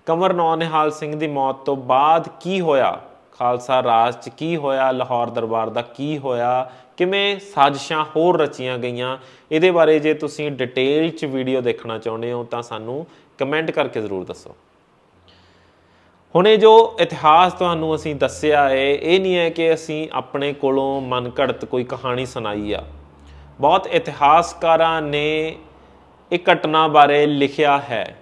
ਕੰਵਰ ਨੌ ਨਿਹਾਲ ਸਿੰਘ ਦੀ ਮੌਤ ਤੋਂ ਬਾਅਦ ਕੀ ਹੋਇਆ? ਖਾਲਸਾ ਰਾਜ 'ਚ ਕੀ ਹੋਇਆ? ਲਾਹੌਰ ਦਰਬਾਰ ਦਾ ਕੀ ਹੋਇਆ? ਕਿਵੇਂ ਸਾਜ਼ਿਸ਼ਾਂ ਹੋਰ ਰਚੀਆਂ ਗਈਆਂ? ਇਹਦੇ ਬਾਰੇ ਜੇ ਤੁਸੀਂ ਡਿਟੇਲ 'ਚ ਵੀਡੀਓ ਦੇਖਣਾ ਚਾਹੁੰਦੇ ਹੋ ਤਾਂ ਸਾਨੂੰ ਕਮੈਂਟ ਕਰਕੇ ਜ਼ਰੂਰ ਦੱਸੋ। ਹੁਣ ਇਹ ਜੋ ਇਤਿਹਾਸ ਤੁਹਾਨੂੰ ਅਸੀਂ ਦੱਸਿਆ ਹੈ ਇਹ ਨਹੀਂ ਹੈ ਕਿ ਅਸੀਂ ਆਪਣੇ ਕੋਲੋਂ ਮਨ ਘੜਤ ਕੋਈ ਕਹਾਣੀ ਸੁਣਾਈ ਆ। ਬਹੁਤ ਇਤਿਹਾਸਕਾਰਾਂ ਨੇ ਇਹ ਘਟਨਾ ਬਾਰੇ ਲਿਖਿਆ ਹੈ।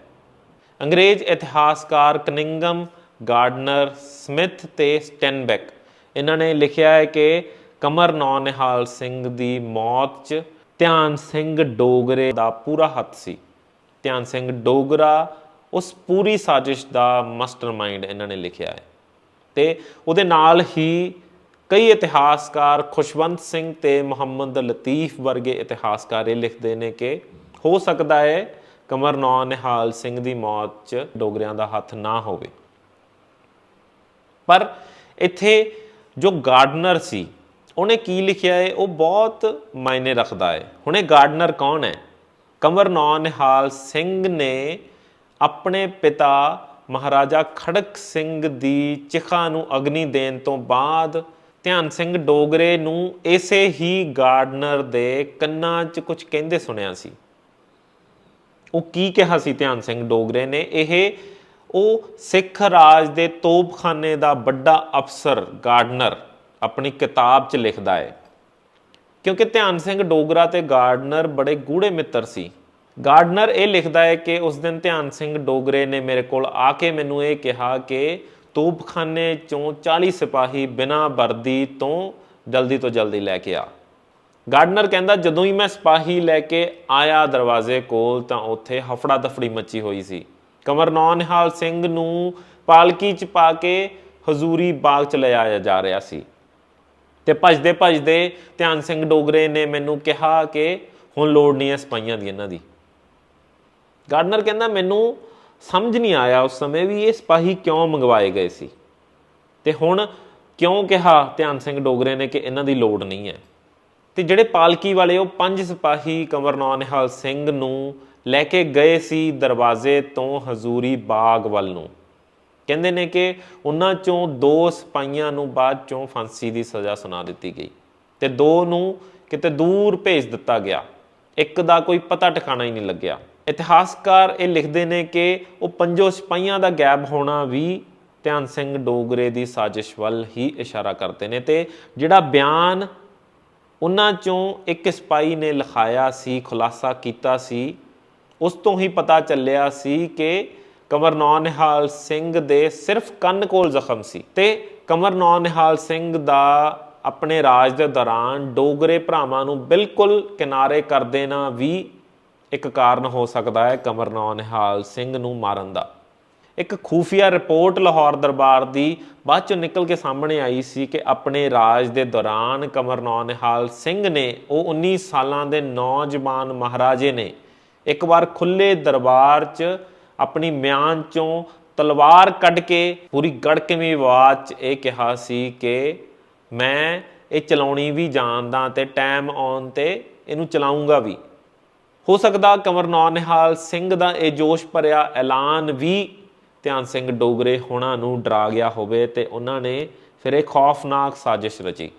ਅੰਗਰੇਜ਼ ਇਤਿਹਾਸਕਾਰ ਕਨਿੰਗਮ ਗਾਰਡਨਰ, ਸਮਿਥ ਤੇ ਸਟੈਨਬੈਕ। ਇਹਨਾਂ ਨੇ ਲਿਖਿਆ ਹੈ ਕਿ ਕਮਰ ਨੌ ਨਿਹਾਲ ਸਿੰਘ ਦੀ ਮੌਤ 'ਚ ਧਿਆਨ ਸਿੰਘ ਡੋਗਰੇ ਦਾ ਪੂਰਾ ਹੱਥ ਸੀ। ਧਿਆਨ ਸਿੰਘ ਡੋਗਰਾ ਉਸ ਪੂਰੀ ਸਾਜ਼ਿਸ਼ ਦਾ ਮਾਸਟਰਮਾਈਂਡ ਇਹਨਾਂ ਨੇ ਲਿਖਿਆ ਹੈ। ਤੇ ਉਹਦੇ ਨਾਲ ਹੀ ਕਈ ਇਤਿਹਾਸਕਾਰ ਖੁਸ਼ਵੰਤ ਸਿੰਘ ਤੇ ਮੁਹੰਮਦ ਲਤੀਫ ਵਰਗੇ ਇਤਿਹਾਸਕਾਰ ਇਹ ਲਿਖਦੇ ਨੇ ਕਿ ਹੋ ਸਕਦਾ ਹੈ ਕਮਰ ਨੌ ਨਿਹਾਲ ਸਿੰਘ ਦੀ ਮੌਤ 'ਚ ਡੋਗਰਿਆਂ ਦਾ ਹੱਥ ਨਾ ਹੋਵੇ। ਪਰ ਇੱਥੇ ਜੋ ਗਾਰਡਨਰ ਸੀ, ਉਹਨੇ ਕੀ ਲਿਖਿਆ ਹੈ? ਉਹ ਬਹੁਤ ਮਾਇਨੇ ਰੱਖਦਾ ਹੈ। ਹੁਣ ਇਹ ਗਾਰਡਨਰ ਕੌਣ ਹੈ? ਕੰਵਰ ਨੌ ਨਿਹਾਲ ਸਿੰਘ ਨੇ ਆਪਣੇ ਪਿਤਾ ਮਹਾਰਾਜਾ ਖੜਕ ਸਿੰਘ ਦੀ ਚਿਖਾ ਨੂੰ ਅਗਨੀ ਦੇਣ ਤੋਂ ਬਾਅਦ ਧਿਆਨ ਸਿੰਘ ਡੋਗਰੇ ਨੂੰ ਇਸੇ ਹੀ ਗਾਰਡਨਰ ਦੇ ਕੰਨਾਂ 'ਚ ਕੁਝ ਕਹਿੰਦੇ ਸੁਣਿਆ ਸੀ ਉਹ ਕੀ ਕਿਹਾ ਸੀ ਧਿਆਨ ਸਿੰਘ ਡੋਗਰੇ ਨੇ ਇਹ ਉਹ ਸਿੱਖ ਰਾਜ ਦੇ ਤੋਪਖਾਨੇ ਦਾ ਵੱਡਾ ਅਫਸਰ ਗਾਰਡਨਰ ਆਪਣੀ ਕਿਤਾਬ 'ਚ ਲਿਖਦਾ ਹੈ ਕਿਉਂਕਿ ਧਿਆਨ ਸਿੰਘ ਡੋਗਰਾ ਤੇ ਗਾਰਡਨਰ ਬੜੇ ਗੂੜੇ ਮਿੱਤਰ ਸੀ। ਗਾਰਡਨਰ ਇਹ ਲਿਖਦਾ ਹੈ ਕਿ ਉਸ ਦਿਨ ਧਿਆਨ ਸਿੰਘ ਡੋਗਰੇ ਨੇ ਮੇਰੇ ਕੋਲ ਆ ਕੇ ਮੈਨੂੰ ਇਹ ਕਿਹਾ ਕਿ ਤੋਪਖਾਨੇ ਚੋਂ 40 ਸਿਪਾਹੀ ਬਿਨਾਂ ਵਰਦੀ ਤੋਂ ਜਲਦੀ ਤੋਂ ਜਲਦੀ ਲੈ ਕੇ ਆ। ਗਾਰਡਨਰ ਕਹਿੰਦਾ, ਜਦੋਂ ਹੀ ਮੈਂ ਸਿਪਾਹੀ ਲੈ ਕੇ ਆਇਆ ਦਰਵਾਜ਼ੇ ਕੋਲ ਤਾਂ ਉੱਥੇ ਹਫੜਾ ਦਫੜੀ ਮੱਚੀ ਹੋਈ ਸੀ। ਕਮਰ ਨੌ ਨਿਹਾਲ ਸਿੰਘ ਨੂੰ ਪਾਲਕੀ 'ਚ ਪਾ ਕੇ ਹਜ਼ੂਰੀ ਬਾਗ 'ਚ ਲਿਆਇਆ ਜਾ ਰਿਹਾ ਸੀ। ਤੇ ਭਜਦੇ ਭਜਦੇ ਧਿਆਨ ਸਿੰਘ ਡੋਗਰੇ ਨੇ ਮੈਨੂੰ ਕਿਹਾ ਕਿ ਹੁਣ ਲੋੜ ਨਹੀਂ ਹੈ ਸਿਪਾਹੀਆਂ ਦੀ ਇਹਨਾਂ ਦੀ। ਗਾਰਡਨਰ ਕਹਿੰਦਾ, ਮੈਨੂੰ ਸਮਝ ਨਹੀਂ ਆਇਆ ਉਸ ਸਮੇਂ ਵੀ ਇਹ ਸਿਪਾਹੀ ਕਿਉਂ ਮੰਗਵਾਏ ਗਏ ਸੀ? ਤੇ ਹੁਣ ਕਿਉਂ ਕਿਹਾ ਧਿਆਨ ਸਿੰਘ ਡੋਗਰੇ ਨੇ ਕਿ ਇਹਨਾਂ ਦੀ ਲੋੜ ਨਹੀਂ ਹੈ ਤੇ ਜਿਹੜੇ ਪਾਲਕੀ ਵਾਲੇ ਉਹ ਪੰਜ ਸਿਪਾਹੀ ਕਮਰ ਨੌ ਨਿਹਾਲ ਸਿੰਘ ਨੂੰ ਲੈ ਕੇ ਗਏ ਸੀ ਦਰਵਾਜ਼ੇ ਤੋਂ ਹਜ਼ੂਰੀ ਬਾਗ ਵੱਲ ਨੂੰ। ਕਹਿੰਦੇ ਨੇ ਕਿ ਉਹਨਾਂ ਚੋਂ ਦੋ ਸਿਪਾਹੀਆਂ ਨੂੰ ਬਾਅਦ ਚੋਂ ਫਾਂਸੀ ਦੀ ਸਜ਼ਾ ਸੁਣਾ ਦਿੱਤੀ ਗਈ ਤੇ ਦੋ ਨੂੰ ਕਿਤੇ ਦੂਰ ਭੇਜ ਦਿੱਤਾ ਗਿਆ। ਇੱਕ ਦਾ ਕੋਈ ਪਤਾ ਟਿਕਾਣਾ ਹੀ ਨਹੀਂ ਲੱਗਿਆ। ਇਤਿਹਾਸਕਾਰ ਇਹ ਲਿਖਦੇ ਨੇ ਕਿ ਉਹ ਪੰਜੋ ਸਿਪਾਹੀਆਂ ਦਾ ਗਾਇਬ ਹੋਣਾ ਵੀ ਧਿਆਨ ਸਿੰਘ ਡੋਗਰੇ ਦੀ ਸਾਜ਼ਿਸ਼ ਵੱਲ ਹੀ ਇਸ਼ਾਰਾ ਕਰਦੇ ਨੇ ਤੇ ਜਿਹੜਾ ਬਿਆਨ ਉਹਨਾਂ ਚੋਂ ਇੱਕ ਸਿਪਾਹੀ ਨੇ ਲਿਖਾਇਆ ਸੀ, ਖੁਲਾਸਾ ਕੀਤਾ ਸੀ, ਉਸ ਤੋਂ ਹੀ ਪਤਾ ਚੱਲਿਆ ਸੀ ਕਿ ਕਮਰ ਨੌ ਨਿਹਾਲ ਸਿੰਘ ਦੇ ਸਿਰਫ ਕੰਨ ਕੋਲ ਜ਼ਖਮ ਸੀ ਤੇ ਕਮਰ ਨੌ ਨਿਹਾਲ ਸਿੰਘ ਦਾ ਆਪਣੇ ਰਾਜ ਦੇ ਦੌਰਾਨ ਡੋਗਰੇ ਭਰਾਵਾਂ ਨੂੰ ਬਿਲਕੁਲ ਕਿਨਾਰੇ ਕਰ ਦੇਣਾ ਵੀ ਇੱਕ ਕਾਰਨ ਹੋ ਸਕਦਾ ਹੈ ਕਮਰ ਨੌ ਨਿਹਾਲ ਸਿੰਘ ਨੂੰ ਮਾਰਨ ਦਾ। ਇੱਕ ਖੂਫੀਆ ਰਿਪੋਰਟ ਲਾਹੌਰ ਦਰਬਾਰ ਦੀ ਬਾਅਦ ਚੋਂ ਨਿਕਲ ਕੇ ਸਾਹਮਣੇ ਆਈ ਸੀ ਕਿ ਆਪਣੇ ਰਾਜ ਦੇ ਦੌਰਾਨ ਕਮਰ ਨੌ ਨਿਹਾਲ ਸਿੰਘ ਨੇ ਉਹ 19 ਸਾਲਾਂ ਦੇ ਨੌਜਵਾਨ ਮਹਾਰਾਜੇ ਨੇ ਇੱਕ ਵਾਰ ਖੁੱਲੇ ਦਰਬਾਰ 'ਚ ਆਪਣੀ ਮਿਆਨ 'ਚੋਂ ਤਲਵਾਰ ਕੱਢ ਕੇ ਪੂਰੀ ਗੜਕਵੀਂ ਆਵਾਜ਼ 'ਚ ਇਹ ਕਿਹਾ ਸੀ ਕਿ ਮੈਂ ਇਹ ਚਲਾਉਣੀ ਵੀ ਜਾਣਦਾ ਤੇ ਟਾਈਮ ਆਉਣ ਤੇ ਇਹਨੂੰ ਚਲਾਉਂਗਾ ਵੀ। ਹੋ ਸਕਦਾ ਕਮਰ ਨੌ ਨਿਹਾਲ ਸਿੰਘ ਦਾ ਇਹ ਜੋਸ਼ ਭਰਿਆ ਐਲਾਨ ਵੀ ਧਿਆਨ ਸਿੰਘ ਡੋਗਰੇ ਹੋਣਾ ਨੂੰ ਡਰਾ ਗਿਆ ਹੋਵੇ ਤੇ ਉਹਨਾਂ ਨੇ ਫਿਰ ਇਹ ਖੌਫਨਾਕ ਸਾਜ਼ਿਸ਼ ਰਚੀ।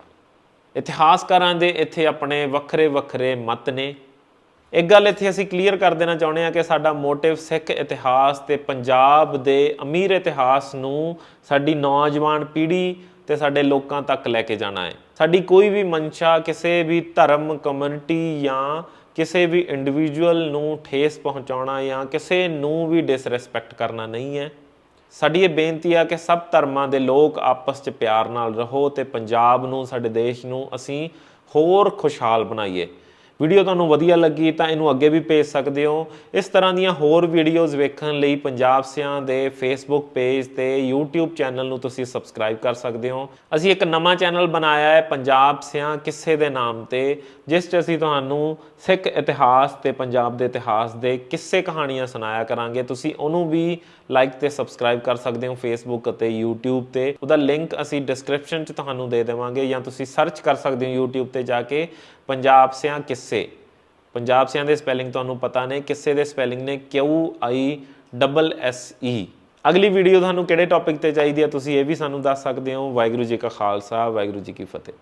ਇਤਿਹਾਸਕਾਰਾਂ ਦੇ ਇੱਥੇ ਆਪਣੇ ਵੱਖਰੇ ਵੱਖਰੇ ਮਤ ਨੇ। ਇੱਕ ਗੱਲ ਇੱਥੇ ਅਸੀਂ ਕਲੀਅਰ ਕਰ ਦੇਣਾ ਚਾਹੁੰਦੇ ਹਾਂ ਕਿ ਸਾਡਾ ਮੋਟਿਵ ਸਿੱਖ ਇਤਿਹਾਸ ਤੇ ਪੰਜਾਬ ਦੇ ਅਮੀਰ ਇਤਿਹਾਸ ਨੂੰ ਸਾਡੀ ਨੌਜਵਾਨ ਪੀੜ੍ਹੀ ਤੇ ਸਾਡੇ ਲੋਕਾਂ ਤੱਕ ਲੈ ਕੇ ਜਾਣਾ ਹੈ। ਸਾਡੀ ਕੋਈ ਵੀ ਮਨਸ਼ਾ, ਕਿਸੇ ਵੀ ਧਰਮ ਕਮਿਊਨਿਟੀ ਜਾਂ ਕਿਸੇ ਵੀ ਇੰਡੀਵਿਜੂਅਲ ਨੂੰ ਠੇਸ ਪਹੁੰਚਾਉਣਾ ਜਾਂ ਕਿਸੇ ਨੂੰ ਵੀ ਡਿਸਰੈਸਪੈਕਟ ਕਰਨਾ ਨਹੀਂ ਹੈ। ਸਾਡੀ ਇਹ ਬੇਨਤੀ ਆ ਕਿ ਸਭ ਧਰਮਾਂ ਦੇ ਲੋਕ ਆਪਸ 'ਚ ਪਿਆਰ ਨਾਲ ਰਹੋ ਤੇ ਪੰਜਾਬ ਨੂੰ, ਸਾਡੇ ਦੇਸ਼ ਨੂੰ ਅਸੀਂ ਹੋਰ ਖੁਸ਼ਹਾਲ ਬਣਾਈਏ। ਵੀਡੀਓ ਤੁਹਾਨੂੰ ਵਧੀਆ ਲੱਗੀ ਤਾਂ ਇਹਨੂੰ ਅੱਗੇ ਵੀ ਭੇਜ ਸਕਦੇ ਹੋ। ਇਸ ਤਰ੍ਹਾਂ ਦੀਆਂ ਹੋਰ ਵੀਡੀਓਜ਼ ਵੇਖਣ ਲਈ ਪੰਜਾਬ ਸਿਆਂ ਦੇ ਫੇਸਬੁੱਕ ਪੇਜ ਤੇ YouTube ਚੈਨਲ ਨੂੰ ਤੁਸੀਂ ਸਬਸਕ੍ਰਾਈਬ ਕਰ ਸਕਦੇ ਹੋ। ਅਸੀਂ ਇੱਕ ਨਵਾਂ ਚੈਨਲ ਬਣਾਇਆ ਹੈ ਪੰਜਾਬ ਸਿਆਂ ਕਿਸੇ ਦੇ ਨਾਮ ਤੇ, ਜਿਸ 'ਚ ਅਸੀਂ ਤੁਹਾਨੂੰ ਸਿੱਖ ਇਤਿਹਾਸ ਤੇ ਪੰਜਾਬ ਦੇ ਇਤਿਹਾਸ ਦੇ ਕਿੱਸੇ ਕਹਾਣੀਆਂ ਸੁਣਾਇਆ ਕਰਾਂਗੇ। ਤੁਸੀਂ ਉਹਨੂੰ ਵੀ ਲਾਈਕ ਤੇ ਸਬਸਕ੍ਰਾਈਬ ਕਰ ਸਕਦੇ ਹੋ ਫੇਸਬੁੱਕ ਅਤੇ YouTube ਤੇ। ਉਹਦਾ ਲਿੰਕ ਅਸੀਂ ਡਿਸਕ੍ਰਿਪਸ਼ਨ 'ਚ ਤੁਹਾਨੂੰ ਦੇ ਦੇਵਾਂਗੇ ਜਾਂ ਤੁਸੀਂ ਸਰਚ ਕਰ ਸਕਦੇ ਹੋ YouTube ਤੇ ਜਾ ਕੇ ਪੰਜਾਬ ਸਿਆਂ ਕਿੱਸੇ। ਪੰਜਾਬ ਸਿਆਂ ਦੇ ਸਪੈਲਿੰਗ ਤੁਹਾਨੂੰ ਪਤਾ ਨੇ, ਕਿੱਸੇ ਦੇ ਸਪੈਲਿੰਗ ਨੇ ਕਿਊ ਆਈ ਡਬਲ ਐਸ ਈ ਅਗਲੀ ਵੀਡੀਓ ਤੁਹਾਨੂੰ ਕਿਹੜੇ ਟੌਪਿਕ ਤੇ ਚਾਹੀਦੀ ਹੈ ਤੁਸੀਂ ਇਹ ਵੀ ਸਾਨੂੰ ਦੱਸ ਸਕਦੇ ਹੋ। ਵਾਹਿਗੁਰੂ ਜੀ ਕਾ ਖਾਲਸਾ, ਵਾਹਿਗੁਰੂ ਜੀ ਕੀ ਫਤਿਹ।